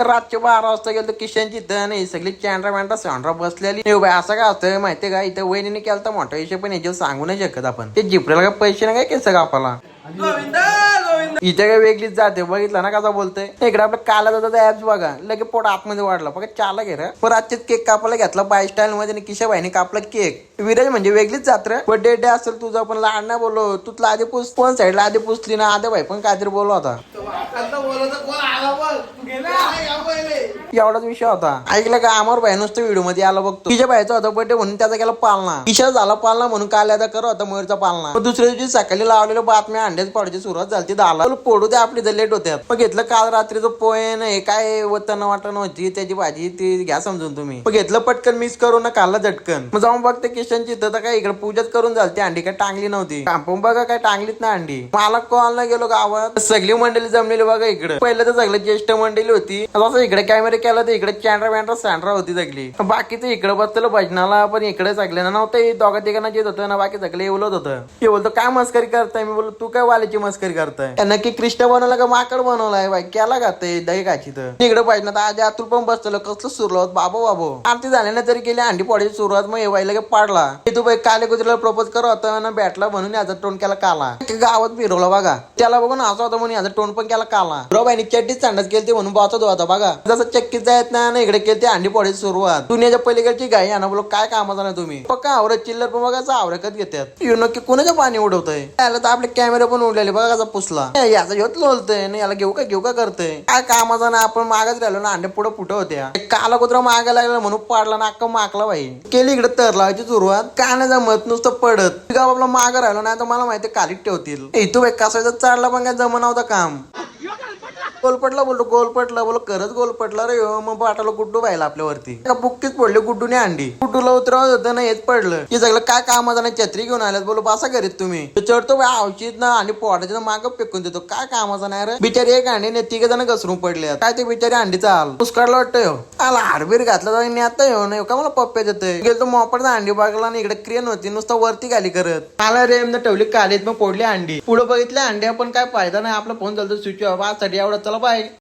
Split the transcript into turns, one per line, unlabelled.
रातचे बारा वाजता गेलो किशनची धन ही सगळी चॅनरा मॅन्ड्रा सॅन्ड्रा बसलेली. असं काय असतं माहितीये का? इथं वहिनीने केलं तर मोठा विषय पण याच्यावर सांगू नाही शकत आपण. ते जिपरेला काय पैसे नाही काय केलं कापाला इथे काय वेगळीच जाते बघितलं ना कसा बोलतोय? इकडे आपलं काला जाता ऍप्स बघा लगे पोट आतमध्ये वाढला. बघा चाला घे रे. पण आजच्याच केक कापायला घेतला बाय स्टाईल मध्ये आणि किशा कापला केक विराज म्हणजे वेगळीच जात रे. बर्थडे डे असेल तुझा पण लहान बोललो. तू तुला आधी पुस पण साईडला आधी पुसली ना आधी भाई पण काहीतरी बोललो होता. एवढाच विषय होता. ऐकलं का? अमर भाई नुसतं व्हिडिओमध्ये आला बघतो तिच्या भाईचा होता बर्थडे म्हणून त्याचा केला पालना. ईशा झाला पालना म्हणून काल आता करत होता मयूरचा पालना. पण दुसऱ्या दिवशी सकाळी लावलेल्या बातम्या अंड्याच पडायची सुरुवात झाली. दहाला पोडू ते आपली लेट होत्या मग घेतलं काल रात्रीचं पोयन हे काय वतन वाटण होती त्याची भाजी ती घ्या समजून तुम्ही. मग घेतलं पटकन मिस करू ना काल झटकन. मग जाऊन बघते किशनची तर काय इकडे पूजाच करून झाली. ती अंडी काय टांगली नव्हती. कांपून बघा काय टांगलीच ना अंडी. मला कॉल ना गेलो गावात. सगळी मंडळी जमलेली बघा इकडे. पहिलं तर सगळं ज्येष्ठ मंडळी होती. असं इकडे कॅमेरे केला तर इकडे कॅनरा वॅनरा सँड्रा होती सगळी. बाकीचं इकडे बसलेलं भजनाला पण इकडे चागले ना नव्हतं दोघा तिघांना येत होतं ना बाकी सगळे बोलत होतं. हे बोलतो काय मस्करी करताय? मी बोलतो तू काय वाल्याची मस्करी करताय? नक्की कृष्ण बनवला का माकड बनवलाय? बाई केला का ते? दही काची तर. इकडे पाहिजे ना आज अतुल पण बसलेलं कसलं सुरुवात बाबो बाबो. आरती झाल्याने तरी गेली अंडी पडायची सुरुवात मग येवायला की पाडला. हे तू बाई काले कुत्र्याला प्रपोज करत होता ना बॅटला म्हणून याचा तोंड केला काला. गावात फिरवला बघा. त्याला बघून असं होतं म्हणून याचा तोंड पण केला काला. बाईनी चड्डीच सांडत केली म्हणून वाचत होता. बघा जसं चक्कीत जायत नाही ना इकडे केली अंडी पोळीची सुरुवात. दुनियाच्या पलीकडची गाई आणा बोलो काय कामाचा नाही तुम्ही? पक्का आवरत चिल्लर पण बघा आवरकत घेतात. यु नक्की कुणाचं पाणी उडवतंय? त्याला तर आपले कॅमेरे पण उडलेले बघा कसा पुसला. याचा ह्योच लोलतय ना याला घेऊ का घेऊ का करतय? काय कामाचा ना आपण मागच राहिलो ना अंडे पुढे फुट होत्या. काला कुत्रा मागा लागला म्हणून पाडला ना अक्का माकला बाई. केली इकडे तर लावायची सुरुवात. काय नाही जमत नुसतं पडत. गाव आपला माग राहिलो नाही तर मला माहिती कालीत ठेवतील. इथू बाई कसायचं चाडला पण काय जमा नव्हता काम. गोलपटला बोलतो गोलपटला बोल खरंच गोलपटला रे हो मग पाटाला गुड्डू पाहिला आपल्यावरती. का बुक्कीच पडले गुड्डूने अंडी. गुड्डूला उतरवत होतं ना हेच पडलं. की सगळं काय कामाचा नाही छत्री घेऊन आल्यात बोलो बसा घरीत तुम्ही. चढतो औषध ना आणि पोटाच्या माग फेकून देतो. काय कामाचा नाही रे? बिचारी एक अंडी ने तिघे जण घसरून पडले काय ते बिचारी अंडीचा आल पुष्काळला वाटतं हो आला हाडबीर घातला तर आता येऊ नाही का? मला पप्प्या देतोय. गेलो तो मोपडचा अंडी बघला आणि इकडे क्रेन होती नुसतं वरती खाली करत. मला रेम ठेवली कालीत मग पोडली अंडी. पुढे बघितले अंडी आपण काय फायदा नाही आपला फोन चालतो स्विच ऑफ आजसाठी एवढा चला बाय